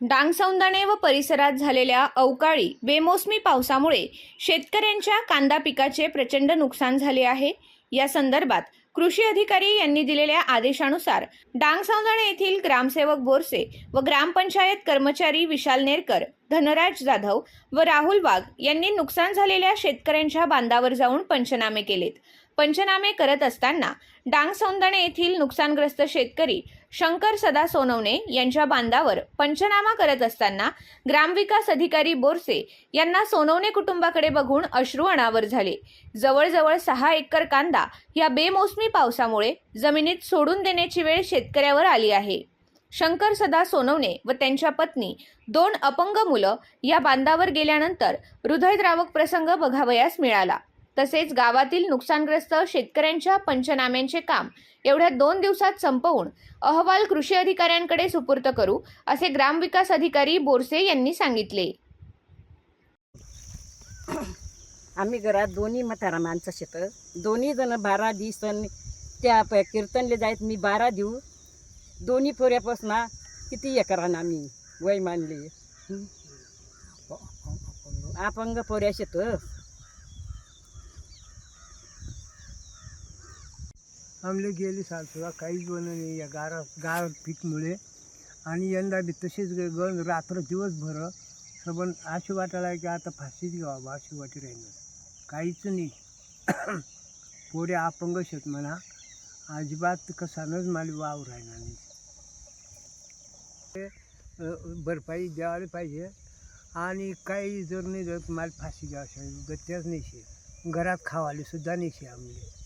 डांगसौंदाणे व परिसरात झालेल्या अवकाळी बेमोसमी पावसामुळे शेतकऱ्यांच्या कांदा पिकाचे प्रचंड नुकसान झाले आहे. या संदर्भात कृषी अधिकारी यांनी दिलेल्या आदेशानुसार डांगसौंदाणे येथील ग्रामसेवक बोरसे व ग्रामपंचायत कर्मचारी विशाल नेरकर धनराज जाधव व राहुल वाघ यांनी नुकसान झालेल्या शेतकऱ्यांच्या बांधावर जाऊन पंचनामे केलेत. पंचनामे करत असताना डांग सौंदणे येथील नुकसानग्रस्त शेतकरी शंकर सदा सोनवणे यांच्या बांधावर पंचनामा करत असताना ग्रामविकास अधिकारी बोरसे यांना सोनवणे कुटुंबाकडे बघून अश्रू अनावर झाले. जवळजवळ सहा एकर कांदा या बेमोसमी पावसामुळे जमिनीत सोडून देण्याची वेळ शेतकऱ्यावर आली आहे. शंकर सदा सोनवणे व त्यांच्या पत्नी दोन अपंग मुलं या बांधावर गेल्यानंतर हृदयद्रावक प्रसंग बघावयास मिळाला. तसेच गावातील नुकसानग्रस्त शेतकऱ्यांच्या पंचनाम्यांचे काम एवढ्या दोन दिवसात संपवून अहवाल कृषी अधिकाऱ्यांकडे सुपूर्त करू असे ग्रामविकास अधिकारी बोरसे यांनी सांगितले. आम्ही घरात दोन्ही म्हातारा माणसं शेत दोन्ही जण बारा दिवस त्या प कीर्तनले जायत मी बारा देऊ. दोन्ही पोऱ्यापासून किती एकरान आम्ही वय मानले? अपंग पोऱ्या शेत. आमले गेली साल सुद्धा काहीच बनलं नाही या गारा गार पीकमुळे. आणि यंदा बी तसेच गण रात्र दिवसभर सबन अशी वाटायला की आता फाशीच घ्यावा अशी वाटी राहिलं. काहीच नाही. पोरे अपंग शेत म्हणा. अजिबात कसानच माली वाव राहिला नाही. ते, भरपाई द्यायला पाहिजे. आणि काही जर नाही जर मला फाशी घ्यावं गत्याच नाही शे. घरात खावाले सुद्धा नाही शे आमले.